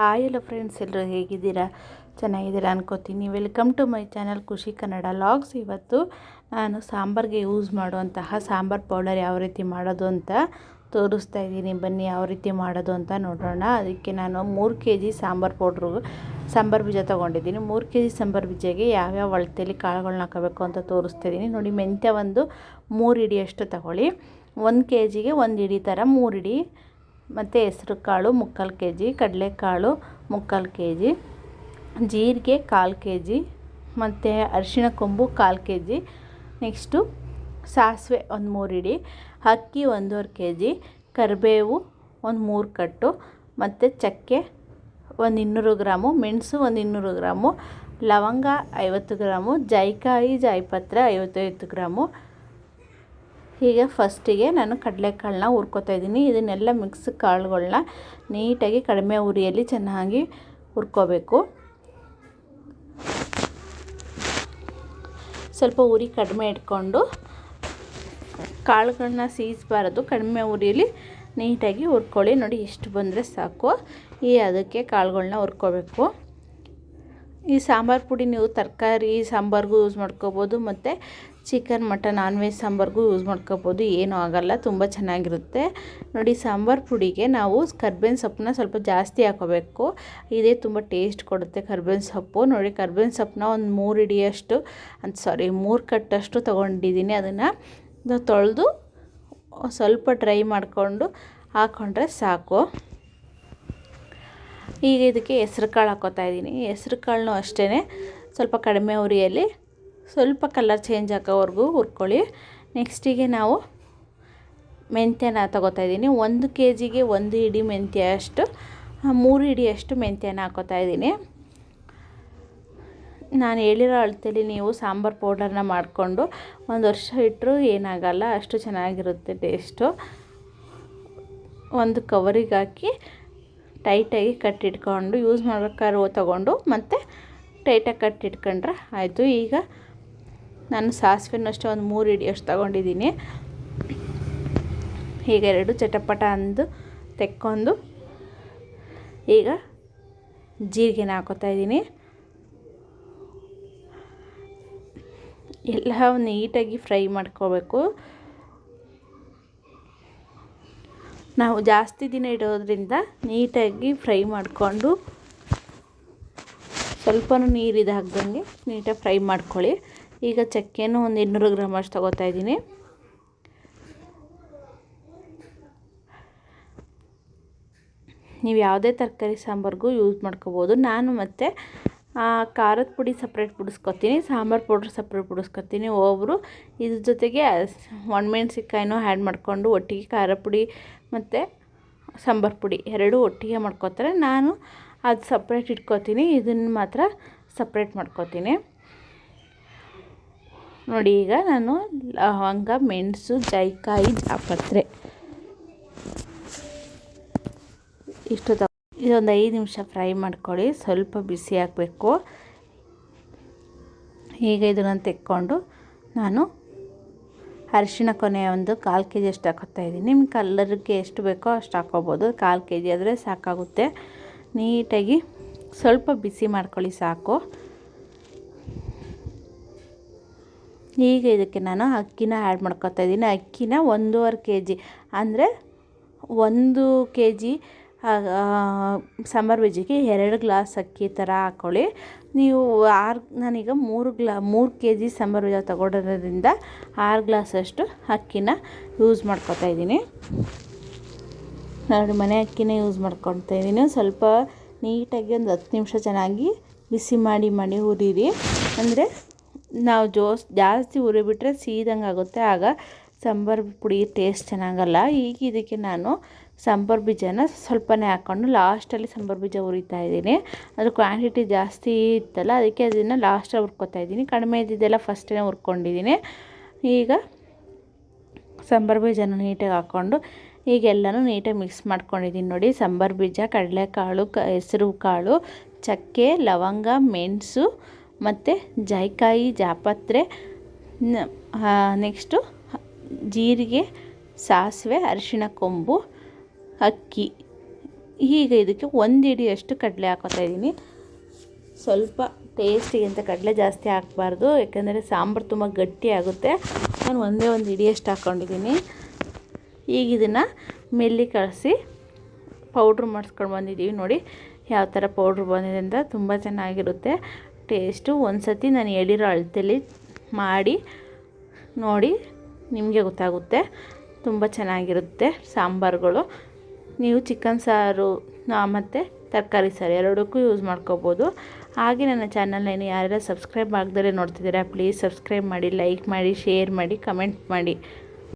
Hi ಎಲ್ಲ friends ಎಲ್ಲರೂ ಹೇಗಿದ್ದೀರಾ? ಚೆನ್ನಾಗಿದ್ದೀರಾ ಅನ್ಕೋತೀನಿ. ವೆಲ್ಕಮ್ ಟು ಮೈ ಚಾನಲ್ ಖುಷಿ ಕನ್ನಡ ಲಾಗ್ಸ್ ಇವತ್ತು ನಾನು ಸಾಂಬಾರಿಗೆ ಯೂಸ್ ಮಾಡುವಂತಹ ಸಾಂಬಾರು ಪೌಡರ್ ಯಾವ ರೀತಿ ಮಾಡೋದು ಅಂತ ತೋರಿಸ್ತಾ ಇದ್ದೀನಿ. ಬನ್ನಿ ಯಾವ ರೀತಿ ಮಾಡೋದು ಅಂತ ನೋಡೋಣ. ಅದಕ್ಕೆ ನಾನು ಮೂರು K G sambar powder sambar ಬೀಜ ತೊಗೊಂಡಿದ್ದೀನಿ. ಮೂರು ಕೆ ಜಿ ಸಾಂಬಾರು ಬೀಜಗೆ ಯಾವ್ಯಾವ ಅಳತೆಯಲ್ಲಿ ಕಾಳುಗಳನ್ನ ಹಾಕಬೇಕು ಅಂತ ತೋರಿಸ್ತಾ ಇದ್ದೀನಿ. ನೋಡಿ, ಮೆಂತ್ಯ ಒಂದು ಮೂರು ಇಡಿಯಷ್ಟು ತಗೊಳ್ಳಿ. ಒಂದು ಕೆ ಜಿಗೆ ಒಂದು ಇಡಿ ಥರ ಮೂರು ಇಡಿ ಮತ್ತು ಹೆಸ್ರು ಕಾಳು ಮುಕ್ಕಾಲು ಕೆ ಜಿ ಕಡಲೆಕಾಳು ಮುಕ್ಕಾಲು ಕೆ ಜಿ ಜೀರಿಗೆ ಕಾಲು ಕೆ ಜಿ ಮತ್ತು ಅರಿಶಿಣ ಕೊಂಬು ಕಾಲು ಕೆ ಜಿ ನೆಕ್ಸ್ಟು ಸಾಸಿವೆ ಒಂದು ಮೂರು ಇಡಿ, ಅಕ್ಕಿ ಒಂದೂವರೆ ಕೆ ಜಿ ಕರಿಬೇವು ಒಂದು ಮೂರು ಕಟ್ಟು, ಮತ್ತು ಚಕ್ಕೆ ಒಂದು ಇನ್ನೂರು ಗ್ರಾಮು, ಮೆಣಸು ಒಂದು ಇನ್ನೂರು ಗ್ರಾಮು, ಲವಂಗ ಐವತ್ತು ಗ್ರಾಮು, ಜಾಯಿಕಾಯಿ ಜಾಯಿಪತ್ರ ಐವತ್ತೈವತ್ತು ಗ್ರಾಮು ಹೀಗೆ ಫಸ್ಟಿಗೆ ನಾನು ಕಡಲೆಕಾಳನ್ನ ಹುರ್ಕೊತಾ ಇದ್ದೀನಿ. ಇದನ್ನೆಲ್ಲ ಮಿಕ್ಸ್ ಕಾಳುಗಳನ್ನ ನೀಟಾಗಿ ಕಡಿಮೆ ಉರಿಯಲ್ಲಿ ಚೆನ್ನಾಗಿ ಹುರ್ಕೋಬೇಕು. ಸ್ವಲ್ಪ ಉರಿ ಕಡಿಮೆ ಇಟ್ಕೊಂಡು ಕಾಳುಗಳನ್ನ ಸೀಸಬಾರದು. ಕಡಿಮೆ ಉರಿಯಲ್ಲಿ ನೀಟಾಗಿ ಹುರ್ಕೊಳ್ಳಿ. ನೋಡಿ ಎಷ್ಟು ಬಂದರೆ ಸಾಕು. ಈ ಅದಕ್ಕೆ ಕಾಳುಗಳನ್ನ ಹುರ್ಕೋಬೇಕು. ಈ ಸಾಂಬಾರು ಪುಡಿ ನೀವು ತರಕಾರಿ, ಸಾಂಬಾರಿಗೂ ಯೂಸ್ ಮಾಡ್ಕೋಬೋದು. ಮತ್ತು ಚಿಕನ್, ಮಟನ್ ನಾನ್ ವೆಜ್ ಸಾಂಬಾರ್ಗೂ ಯೂಸ್ ಮಾಡ್ಕೋಬೋದು. ಏನೂ ಆಗೋಲ್ಲ, ತುಂಬ ಚೆನ್ನಾಗಿರುತ್ತೆ. ನೋಡಿ, ಸಾಂಬಾರು ಪುಡಿಗೆ ನಾವು ಕರ್ಬೇವಿನ ಸೊಪ್ಪನ್ನ ಸ್ವಲ್ಪ ಜಾಸ್ತಿ ಹಾಕೋಬೇಕು. ಇದೇ ತುಂಬ ಟೇಸ್ಟ್ ಕೊಡುತ್ತೆ ಕರ್ಬೇವಿನ ಸೊಪ್ಪು. ನೋಡಿ, ಕರ್ಬೇವಿನ ಸೊಪ್ಪನ್ನ ಒಂದು ಮೂರು ಹಿಡಿಯಷ್ಟು ಅಂತ ಸಾರಿ ಮೂರು ಕಟ್ಟಷ್ಟು ತೊಗೊಂಡಿದ್ದೀನಿ ಅದನ್ನು. ತೊಳೆದು ಸ್ವಲ್ಪ ಡ್ರೈ ಮಾಡಿಕೊಂಡು ಹಾಕ್ಕೊಂಡ್ರೆ ಸಾಕು. ಈಗ ಇದಕ್ಕೆ ಹೆಸ್ರು ಕಾಳು ಹಾಕೋತಾ ಇದ್ದೀನಿ. ಹೆಸ್ರು ಕಾಳನ್ನೂ ಅಷ್ಟೇ ಸ್ವಲ್ಪ ಕಡಿಮೆ ಉರಿಯಲ್ಲಿ ಸ್ವಲ್ಪ ಕಲರ್ ಚೇಂಜ್ ಆಗೋವರೆಗೂ ಹುರ್ಕೊಳ್ಳಿ. ನೆಕ್ಸ್ಟಿಗೆ ನಾವು ಮೆಂತ್ಯನ ತಗೋತಾ ಇದ್ದೀನಿ. ಒಂದು ಕೆ ಜಿಗೆ ಒಂದು ಇಡಿ ಮೆಂತ್ಯ ಅಷ್ಟು ಮೂರು ಹಿಡಿಯಷ್ಟು ಮೆಂತ್ಯನ ಹಾಕೋತಾ ಇದ್ದೀನಿ. ನಾನು ಹೇಳಿರೋ ಅಳತೆಯಲ್ಲಿ ನೀವು ಸಾಂಬಾರು ಪೌಡರ್ನ ಮಾಡಿಕೊಂಡು ಒಂದು ವರ್ಷ ಇಟ್ಟರು ಏನಾಗಲ್ಲ, ಅಷ್ಟು ಚೆನ್ನಾಗಿರುತ್ತೆ ಟೇಸ್ಟು ಒಂದು ಕವರಿಗೆ ಹಾಕಿ ಟೈಟಾಗಿ ಕಟ್ಟಿಟ್ಕೊಂಡು ಯೂಸ್ ಮಾಡ್ಬೇಕಾದ್ರೆ ತೊಗೊಂಡು ಮತ್ತು ಟೈಟಾಗಿ ಕಟ್ಟಿಟ್ಕೊಂಡ್ರೆ ಆಯಿತು. ಈಗ ನಾನು ಸಾಸಿವೆನಷ್ಟು ಒಂದು ಮೂರು ಹಿಡಿಯಷ್ಟು ತೊಗೊಂಡಿದ್ದೀನಿ. ಈಗ ಎರಡು ಚಟಪಟ ಅಂದು ತೆಕ್ಕೊಂಡು ಈಗ ಜೀರಿಗೆನ ಹಾಕೋತಾ ಇದ್ದೀನಿ. ಎಲ್ಲ ನೀಟಾಗಿ ಫ್ರೈ ಮಾಡ್ಕೋಬೇಕು. ನಾವು ಜಾಸ್ತಿ ದಿನ ಇಡೋದ್ರಿಂದ ನೀಟಾಗಿ ಫ್ರೈ ಮಾಡಿಕೊಂಡು ಸ್ವಲ್ಪ ನೀರು ಇದಾಗ್ದಂಗೆ ನೀಟಾಗಿ ಫ್ರೈ ಮಾಡ್ಕೊಳ್ಳಿ. ಈಗ ಚಕ್ಕೆನೂ ಒಂದು ಇನ್ನೂರು ಗ್ರಾಮ್ ಅಷ್ಟು ತೊಗೋತಾ ಇದ್ದೀನಿ. ನೀವು ಯಾವುದೇ ತರಕಾರಿ ಸಾಂಬಾರಿಗೂ ಯೂಸ್ ಮಾಡ್ಕೋಬೋದು. ನಾನು ಮತ್ತು ಖಾರದ ಪುಡಿ ಸಪ್ರೇಟ್ ಬಿಡಿಸ್ಕೊತೀನಿ ಸಾಂಬಾರು ಪೌಡ್ರ್ ಸಪ್ರೇಟ್ ಬಿಡಿಸ್ಕೊತೀನಿ ಒಬ್ಬರು ಇದ್ರ ಜೊತೆಗೆ ಒಣಮೆಣ್ಸಿನ್ಕಾಯಿನೂ ಆ್ಯಡ್ ಮಾಡಿಕೊಂಡು ಒಟ್ಟಿಗೆ ಖಾರ ಪುಡಿ ಮತ್ತು ಸಾಂಬಾರು ಪುಡಿ ಎರಡೂ ಒಟ್ಟಿಗೆ ಮಾಡ್ಕೋತಾರೆ. ನಾನು ಅದು ಸಪ್ರೇಟ್ ಇಟ್ಕೋತೀನಿ. ಇದನ್ನು ಮಾತ್ರ ಸಪ್ರೇಟ್ ಮಾಡ್ಕೊತೀನಿ. ನೋಡಿ ಈಗ ನಾನು ಲವಂಗ, ಮೆಣಸು, ಜೈಕಾಯಿ, ಜಾಪತ್ರೆ. ಇಷ್ಟು ಇದೊಂದು ಐದು ನಿಮಿಷ ಫ್ರೈ ಮಾಡ್ಕೊಳ್ಳಿ, ಸ್ವಲ್ಪ ಬಿಸಿ ಹಾಕಬೇಕು ಈಗ ಇದನ್ನು ತೆಕ್ಕೊಂಡು ನಾನು ಅರಿಶಿಣ ಕೊನೆ ಒಂದು ಕಾಲು ಕೆ ಜಿ ಅಷ್ಟು ಹಾಕೋತಾ ಇದ್ದೀನಿ. ನಿಮ್ಮ ಕಲ್ಲರ್ಗೆ ಎಷ್ಟು ಬೇಕೋ ಅಷ್ಟು ಹಾಕೋಬೋದು. ಕಾಲು ಕೆ ಜಿ ಆದರೆ ಸಾಕಾಗುತ್ತೆ. ನೀಟಾಗಿ ಸ್ವಲ್ಪ ಬಿಸಿ ಮಾಡ್ಕೊಳ್ಳಿ ಸಾಕು. ಈಗ ಇದಕ್ಕೆ ನಾನು ಅಕ್ಕಿನ ಆ್ಯಡ್ ಮಾಡ್ಕೊತಾ ಇದ್ದೀನಿ. ಅಕ್ಕಿನ ಒಂದೂವರೆ ಕೆ ಜಿ ಅಂದರೆ ಒಂದು ಕೆ ಜಿ ಸಾಂಬಾರು ಬೀಜಿಗೆ ಎರಡು ಗ್ಲಾಸ್ ಅಕ್ಕಿ ಥರ ಹಾಕ್ಕೊಳ್ಳಿ ನೀವು ಆರು, ನಾನೀಗ ಮೂರು ಗ್ಲಾ, ಮೂರು ಕೆ ಜಿ ಸಾಂಬಾರು ಬೀಜ ತೊಗೊಳೋದ್ರಿಂದ ಆರು ಗ್ಲಾಸಷ್ಟು ಅಕ್ಕಿನ ಯೂಸ್ ಮಾಡ್ಕೊತಾ ಇದ್ದೀನಿ. ನಾನು ಮನೆ ಅಕ್ಕಿನೇ ಯೂಸ್ ಮಾಡ್ಕೊತಾ ಇದ್ದೀನಿ. ಸ್ವಲ್ಪ ನೀಟಾಗಿ ಒಂದು ಹತ್ತು ನಿಮಿಷ ಚೆನ್ನಾಗಿ ಬಿಸಿ ಮಾಡಿ ಮಾಡಿ ಹುರಿರಿ. ಅಂದರೆ ನಾವು ಜೋಸ್ ಜಾಸ್ತಿ ಹುರಿಬಿಟ್ರೆ ಸೀದಂಗೆ ಆಗುತ್ತೆ. ಆಗ ಸಾಂಬಾರು ಪುಡಿ ಟೇಸ್ಟ್ ಚೆನ್ನಾಗಲ್ಲ. ಈಗ ಇದಕ್ಕೆ ನಾನು ಸಾಂಬಾರು ಬೀಜನ ಸ್ವಲ್ಪನೇ ಹಾಕ್ಕೊಂಡು ಲಾಸ್ಟಲ್ಲಿ ಸಾಂಬಾರು ಬೀಜ ಹುರಿತಾ ಇದ್ದೀನಿ. ಅದ್ರ ಕ್ವಾಂಟಿಟಿ ಜಾಸ್ತಿ ಇತ್ತಲ್ಲ, ಅದಕ್ಕೆ ಅದನ್ನು ಲಾಸ್ಟಲ್ಲಿ ಹುರ್ಕೊತಾ ಇದ್ದೀನಿ. ಕಡಿಮೆ ಇದ್ದಿದ್ದೆಲ್ಲ ಫಸ್ಟೇ ಹುರ್ಕೊಂಡಿದ್ದೀನಿ. ಈಗ ಸಾಂಬಾರು ಬೀಜನ ನೀಟಾಗಿ ಹಾಕ್ಕೊಂಡು ಈಗೆಲ್ಲನೂ ನೀಟಾಗಿ ಮಿಕ್ಸ್ ಮಾಡ್ಕೊಂಡಿದ್ದೀನಿ ನೋಡಿ. ಸಾಂಬಾರು ಬೀಜ, ಕಡಲೆಕಾಳು, ಕ ಹೆಸರು ಕಾಳು, ಚಕ್ಕೆ, ಲವಂಗ, ಮೆಣಸು ಮತ್ತು ಜಾಯಿಕಾಯಿ, ಜಾಪತ್ರೆ ನೆಕ್ಸ್ಟು ಜೀರಿಗೆ, ಸಾಸಿವೆ, ಅರಿಶಿಣ ಕೊಂಬು, ಅಕ್ಕಿ. ಈಗ ಇದಕ್ಕೆ ಒಂದು ಹಿಡಿಯಷ್ಟು ಕಡಲೆ ಹಾಕೋತಾ ಇದ್ದೀನಿ. ಸ್ವಲ್ಪ ಟೇಸ್ಟಿಗೆ ಅಂತ ಕಡಲೆ ಜಾಸ್ತಿ ಹಾಕಬಾರ್ದು, ಯಾಕೆಂದರೆ ಸಾಂಬಾರು ತುಂಬ ಗಟ್ಟಿ ಆಗುತ್ತೆ. ನಾನು ಒಂದೇ ಒಂದು ಹಿಡಿಯಷ್ಟು ಹಾಕ್ಕೊಂಡಿದ್ದೀನಿ ಈಗ ಇದನ್ನು ಮೆಲ್ಲಿ ಕಳಿಸಿ ಪೌಡ್ರ್ ಮಾಡಿಸ್ಕೊಂಡು ಬಂದಿದ್ದೀವಿ ನೋಡಿ ಯಾವ ಥರ ಪೌಡ್ರ್ ಬಂದಿದೆ ಅಂತ. ತುಂಬ ಚೆನ್ನಾಗಿರುತ್ತೆ. ಟೇಸ್ಟು ಒಂದು ಸತಿ ನಾನು ಹೇಳಿರೋ ಅಳತೆಲಿ ಮಾಡಿ ನೋಡಿ, ನಿಮಗೆ ಗೊತ್ತಾಗುತ್ತೆ. ತುಂಬ ಚೆನ್ನಾಗಿರುತ್ತೆ ಸಾಂಬಾರುಗಳು. ನೀವು ಚಿಕನ್ ಸಾರು ಮತ್ತು ತರಕಾರಿ ಸಾರು ಎರಡಕ್ಕೂ ಯೂಸ್ ಮಾಡ್ಕೋಬೋದು. ಹಾಗೆ ನನ್ನ ಚಾನಲ್ನ ಯಾರ್ಯಾರು ಸಬ್ಸ್ಕ್ರೈಬ್ ಆಗದರೆ ನೋಡ್ತಿದ್ದೀರಾ, ಪ್ಲೀಸ್ ಸಬ್ಸ್ಕ್ರೈಬ್ ಮಾಡಿ, ಲೈಕ್ ಮಾಡಿ, ಶೇರ್ ಮಾಡಿ, ಕಮೆಂಟ್ ಮಾಡಿ.